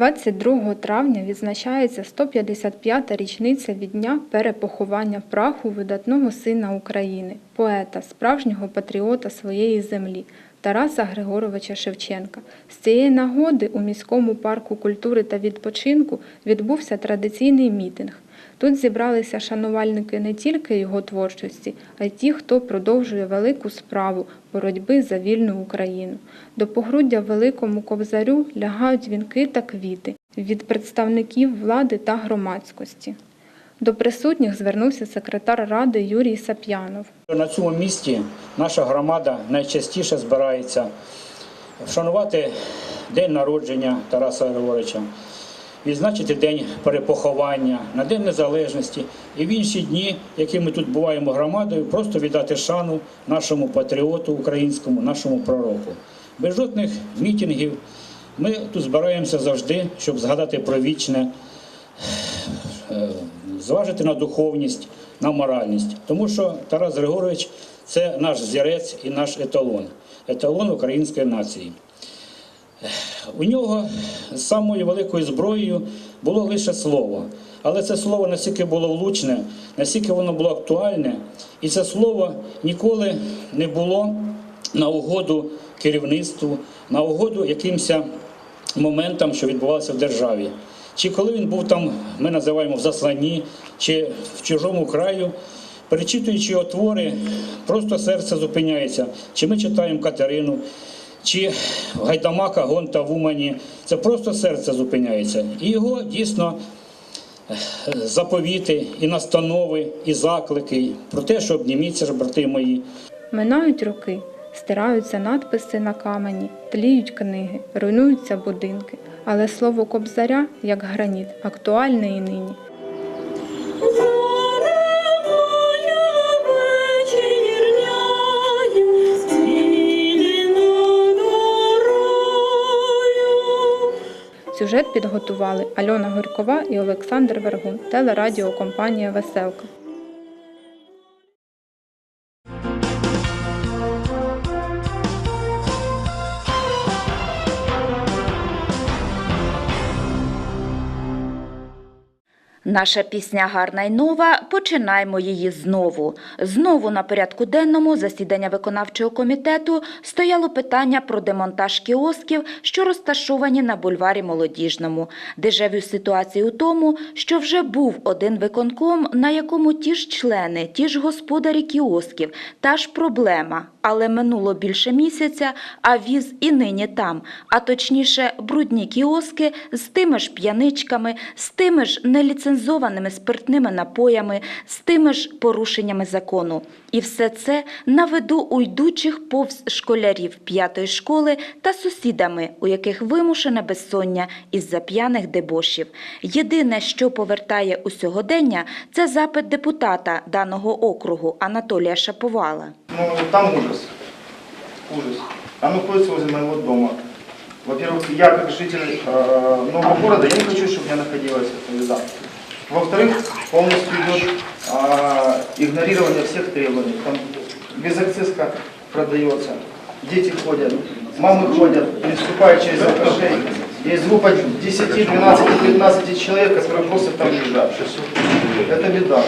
22 травня відзначається 155-та річниця від дня перепоховання праху видатного сина України, поета, справжнього патріота своєї землі Тараса Григоровича Шевченка. З цієї нагоди у міському парку культури та відпочинку відбувся традиційний мітинг. Тут зібралися шанувальники не тільки його творчості, а й ті, хто продовжує велику справу боротьби за вільну Україну. До погруддя великому кобзарю лягають вінки та квіти від представників влади та громадськості. До присутніх звернувся секретар ради Юрій Сап'янов. На цьому місці наша громада найчастіше збирається вшанувати день народження Тараса Григоровича, відзначити день перепоховання, на День Незалежності і в інші дні, які ми тут буваємо громадою, просто віддати шану нашому патріоту українському, нашому пророку. Без жодних мітингів ми тут збираємося завжди, щоб згадати про вічне е, зважити на духовність, на моральність. Тому що Тарас Григорович це наш зірець і наш еталон, еталон української нації. У нього самою великою зброєю було лише слово. Але це слово настільки було влучне, настільки воно було актуальне, і це слово ніколи не було на угоду керівництву, на угоду якимось моментам, що відбувалося в державі. Чи коли він був там, ми називаємо в засланні, чи в чужому краю, перечитуючи його твори, просто серце зупиняється. Чи ми читаємо Катерину, чи Гайдамака Гонта в Умані, це просто серце зупиняється. І його дійсно е, заповіти, і настанови, і заклики про те, що обніміться ж, брати мої. Минають роки, стираються надписи на камені, тліють книги, руйнуються будинки. Але слово кобзаря, як граніт, актуальне і нині. Сюжет підготували Альона Горькова і Олександр Вергун, телерадіокомпанія Веселка. Наша пісня гарна й нова. Починаємо її знову. Знову на порядку денному засідання виконавчого комітету стояло питання про демонтаж кіосків, що розташовані на бульварі Молодіжному. Дежавю ситуації у тому, що вже був один виконком, на якому ті ж члени, ті ж господарі кіосків, та ж проблема. Але минуло більше місяця, а віз і нині там, а точніше брудні кіоски з тими ж п'яничками, з тими ж неліцензованими спиртними напоями, з тими ж порушеннями закону. І все це на виду у йдучих повз школярів п'ятої школи та сусідами, у яких вимушене безсоння із-за п'яних дебошів. Єдине, що повертає у сьогодення, це запит депутата даного округу Анатолія Шаповала. Ну, там ужас. Ужас. Оно находится возле моего дома. Во-первых, я как житель э, нового города, я не хочу, чтобы у меня находилась эта еда. Во-вторых, полностью идет э, игнорирование всех требований. Там безакцизка продается, дети ходят, мамы ходят, переступают через этажей. Есть группа 10, 12, 15 человек, которые просто там лежат. Это беда.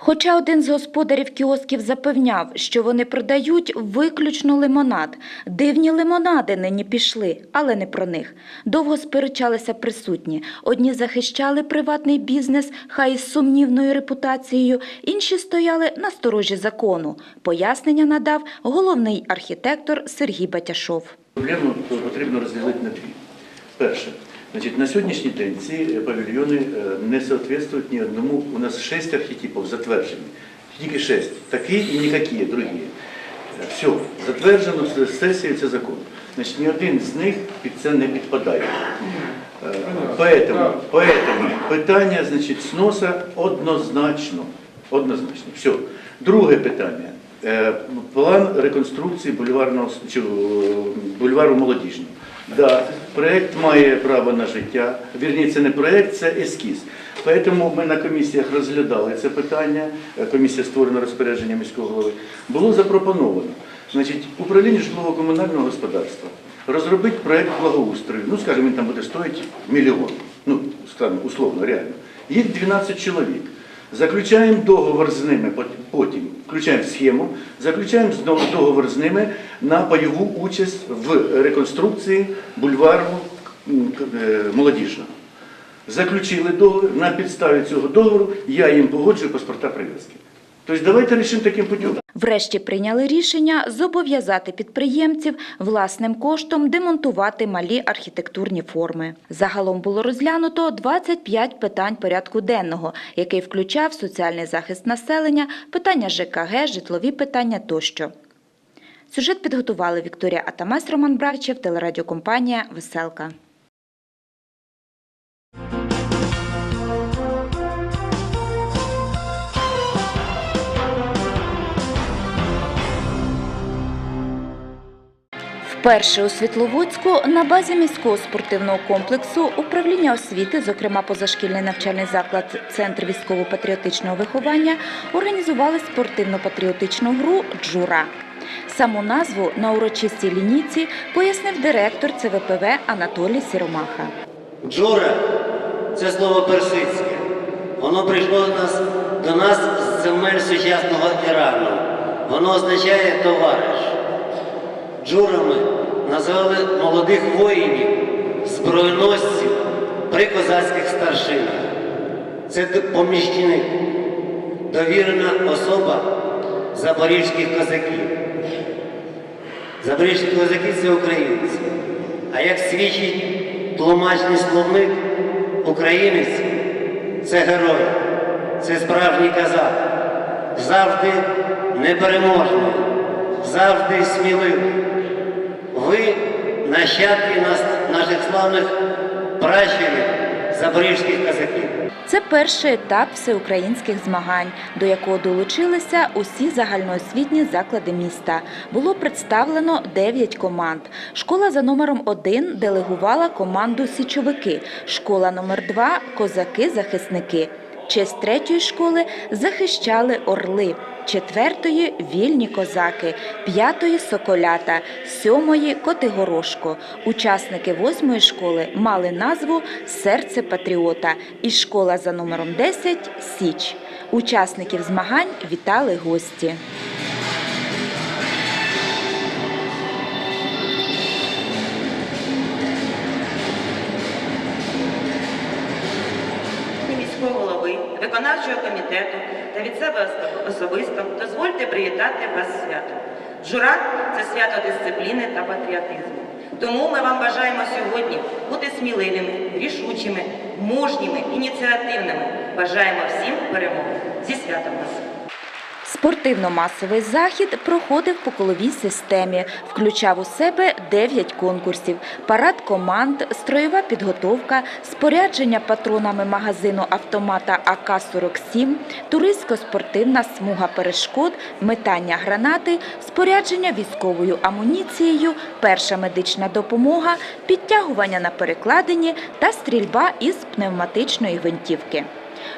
Хоча один з господарів кіосків запевняв, що вони продають виключно лимонад. Дивні лимонади нині пішли, але не про них. Довго сперечалися присутні. Одні захищали приватний бізнес, хай із сумнівною репутацією, інші стояли на сторожі закону. Пояснення надав головний архітектор Сергій Батяшов. Проблему потрібно розділити на дві. Перше, значить, на сьогоднішній день ці павільйони е, не соответствують ні одному. У нас шість архетипів затверджені. Тільки шість. Такі і ніякі, другі. Е, Все, затверджено з сесією це закон. Значить, ні один з них під це не підпадає. Е, Поэтому, поэтому питання значить, сноса однозначно. Однозначно. Все. Друге питання. Е, План реконструкції бульварного е, бульвару молодіжного. Да, проект має право на життя. Вірні, це не проект, це ескіз. Тому ми на комісіях розглядали це питання. Комісія створена розпорядження міського голови. Було запропоновано. Значить, управління житлово-комунального господарства розробити проєкт благоустрою. Ну, скажімо, він там буде стоїти мільйон. Ну, скажімо, условно, реально. Їх 12 чоловік. Заключаємо договор з ними, пот- потім включаємо схему, заключаємо знову договор з ними на пайову участь в реконструкції бульвару е, молодіжного. Заключили договір, на підставі цього договору я їм погоджую паспорта прив'язки. Тобто давайте рішимо таким путем. Врешті прийняли рішення зобов'язати підприємців власним коштом демонтувати малі архітектурні форми. Загалом було розглянуто 25 питань порядку денного, який включав соціальний захист населення, питання ЖКГ, житлові питання тощо. Сюжет підготували Вікторія Атамась, Роман Бравчев, телерадіокомпанія Веселка. Вперше у Світловодську на базі міського спортивного комплексу управління освіти, зокрема позашкільний навчальний заклад Центр військово-патріотичного виховання, організували спортивно-патріотичну гру Джура. Саму назву на урочистій лінійці пояснив директор ЦВПВ Анатолій Сіромаха. Джура це слово персидське. Воно прийшло до нас, до нас з земель сучасного Ірану. Воно означає товариш. Джурами називали молодих воїнів, збройносців при козацьких старшинах. Це поміщник, довірена особа запорізьких козаків. Запорізькі козаки це українці. А як свідчить тлумачний словник, українець це герой, це справжній казак, завжди непереможний, завжди сміливий. Ви нащадки нас, наших славних пращурів, запорізьких козаків. Це перший етап всеукраїнських змагань, до якого долучилися усі загальноосвітні заклади міста. Було представлено 9 команд. Школа за номером 1 делегувала команду Січовики, школа номер 2 козаки-захисники. Честь третьої школи захищали орли, четвертої вільні козаки, п'ятої соколята, сьомої Котигорошко. Учасники восьмої школи мали назву Серце патріота і школа за номером 10 Січ. Учасників змагань вітали гості. Виконавчого комітету та від себе особисто дозвольте привітати вас з святом. Жура це свято дисципліни та патріотизму. Тому ми вам бажаємо сьогодні бути сміливими, рішучими, мужніми, ініціативними. Бажаємо всім перемоги. Зі святом вас! Спортивно-масовий захід проходив по коловій системі, включав у себе 9 конкурсів, парад команд, строєва підготовка, спорядження патронами магазину автомата АК-47, туристсько-спортивна смуга перешкод, метання гранати, спорядження військовою амуніцією, перша медична допомога, підтягування на перекладині та стрільба із пневматичної гвинтівки.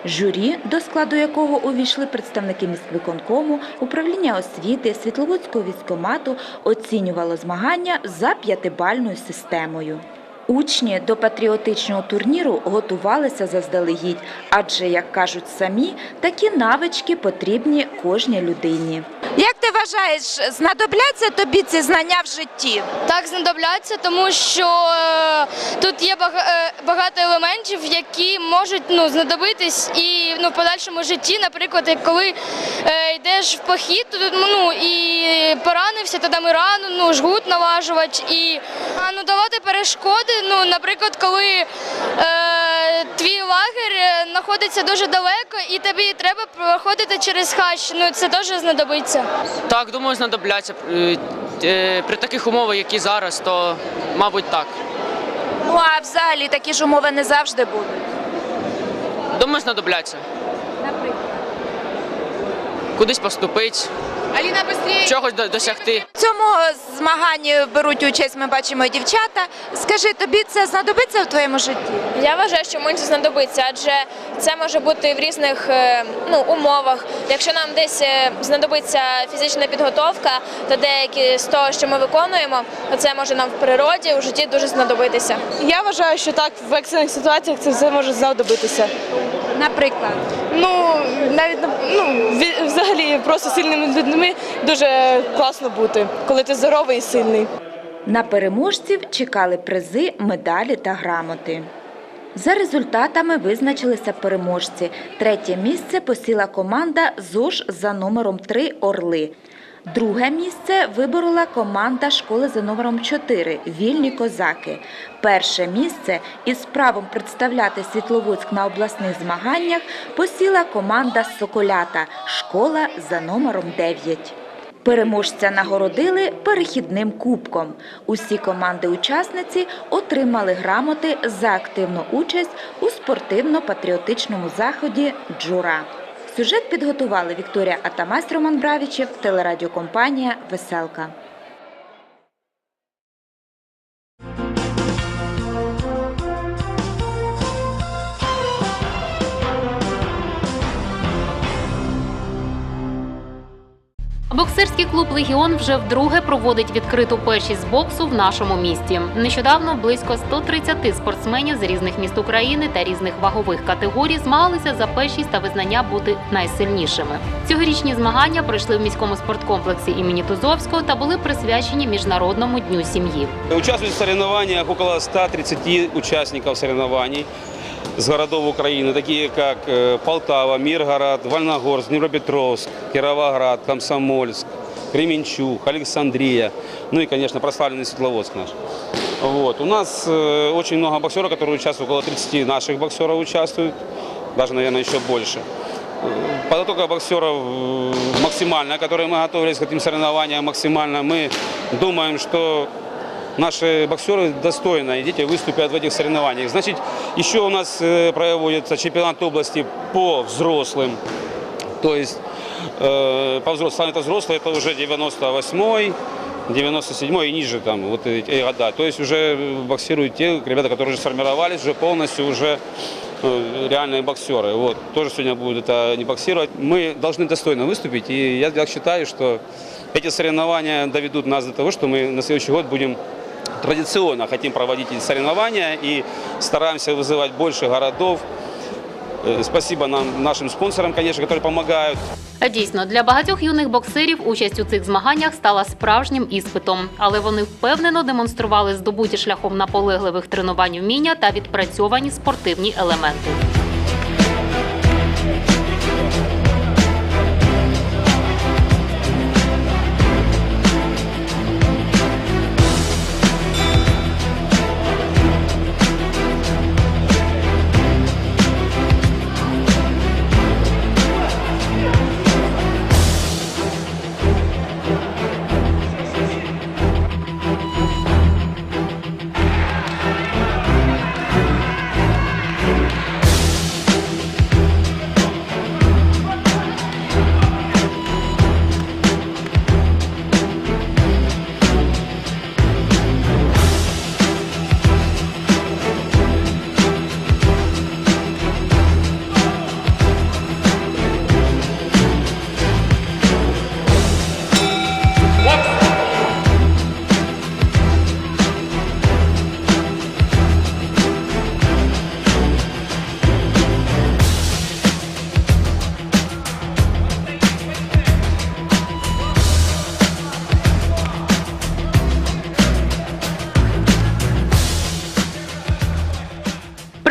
Журі, до складу якого увійшли представники міськвиконкому, управління освіти, Світловодського військомату, оцінювало змагання за п'ятибальною системою. Учні до патріотичного турніру готувалися заздалегідь, адже, як кажуть самі, такі навички потрібні кожній людині. Як ти вважаєш, знадобляться тобі ці знання в житті? Так знадобляться, тому що е, тут є е, багато елементів, які можуть ну, знадобитись і ну, в подальшому житті. Наприклад, коли е, йдеш в похід, то тут, ну і поранився, то там і рану, ну, жгут налажувати і ну, давати перешкоди. Ну, наприклад, коли е, твій лагерь е, знаходиться дуже далеко, і тобі треба проходити через хач. Ну це теж знадобиться. Так, думаю, знадобляться. Е, е, При таких умовах, які зараз, то мабуть так. Ну а взагалі такі ж умови не завжди будуть. Думаю, знадобляться. Кудись поступити, Аліна Быстрій. чогось досягти. В цьому змаганні беруть участь, ми бачимо і дівчата. Скажи, тобі це знадобиться в твоєму житті? Я вважаю, що мені це знадобиться, адже це може бути в різних е, ну, умовах. Якщо нам десь е, знадобиться фізична підготовка, то деякі з того, що ми виконуємо, то це може нам в природі, у житті дуже знадобитися. Я вважаю, що так в екстрених ситуаціях це все може знадобитися. Наприклад, Ну навіть ну взагалі просто сильними людьми дуже класно бути, коли ти здоровий і сильний. на переможців чекали призи, медалі та грамоти. За результатами визначилися переможці. Третє місце посіла команда ЗОЖ за номером 3 Орли. Друге місце виборола команда школи за номером 4 Вільні козаки. Перше місце із правом представляти Світловодськ на обласних змаганнях посіла команда Соколята школа за номером 9. Переможця нагородили перехідним кубком. Усі команди-учасниці отримали грамоти за активну участь у спортивно-патріотичному заході Джура. Сюжет підготували Вікторія Атамась, Роман Бравічев, телерадіокомпанія Веселка. Боксерський клуб Легіон вже вдруге проводить відкриту першість з боксу в нашому місті. Нещодавно близько 130 спортсменів з різних міст України та різних вагових категорій змагалися за першість та визнання бути найсильнішими. Цьогорічні змагання пройшли в міському спорткомплексі імені Тузовського та були присвячені міжнародному дню сім'ї. Участвуют в соревнованиях около 130 участников соревнований с городов Украины, такие как э, Полтава, Миргород, Вольногорск, Днепропетровск, Кировоград, Комсомольск, Кременчуг, Александрия, ну и, конечно, прославленный Светловодск наш. Вот. У нас э, очень много боксеров, которые участвуют, около 30 наших боксеров участвуют, даже, наверное, еще больше. Э, Подготовка боксеров э, максимальная, которые мы готовились к этим соревнованиям максимально. Мы думаем, что наши боксеры достойно и дети выступят в этих соревнованиях. Значит, еще у нас э, проводится чемпионат области по взрослым. То есть э, по взрослым, это взрослые, это уже 98-й, 97 и ниже там вот эти года. То есть уже боксируют те ребята, которые уже сформировались, уже полностью уже э, реальные боксеры. Вот. Тоже сегодня будут это не боксировать. Мы должны достойно выступить. И я так считаю, что эти соревнования доведут нас до того, что мы на следующий год будем традиционно хотим проводить эти соревнования и стараемся вызывать больше городов. Э, Спасибо нам, нашим спонсорам, конечно, которые помогают. А Дійсно, для багатьох юних боксерів участь у цих змаганнях стала справжнім іспитом, але вони впевнено демонстрували здобуті шляхом наполегливих тренувань вміння та відпрацьовані спортивні елементи.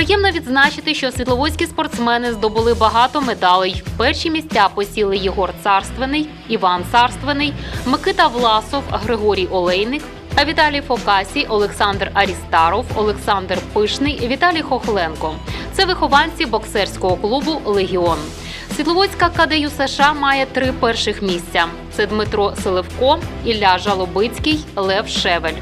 Приємно відзначити, що світловодські спортсмени здобули багато медалей. Перші місця посіли Єгор Царственний, Іван Царственний, Микита Власов, Григорій Олейник, а Віталій Фокасі, Олександр Арістаров, Олександр Пишний, Віталій Хохленко. Це вихованці боксерського клубу Легіон. Світловодська КДЮ США має три перших місця: це Дмитро Селевко, Ілля Жалобицький, Лев Шевель.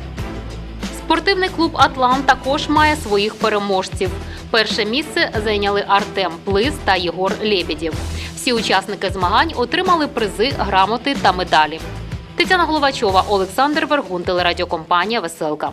Спортивний клуб Атлант також має своїх переможців. Перше місце зайняли Артем Плис та Єгор Лебедєв. Всі учасники змагань отримали призи, грамоти та медалі. Тетяна Головачова, Олександр Вергун, телерадіокомпанія Веселка.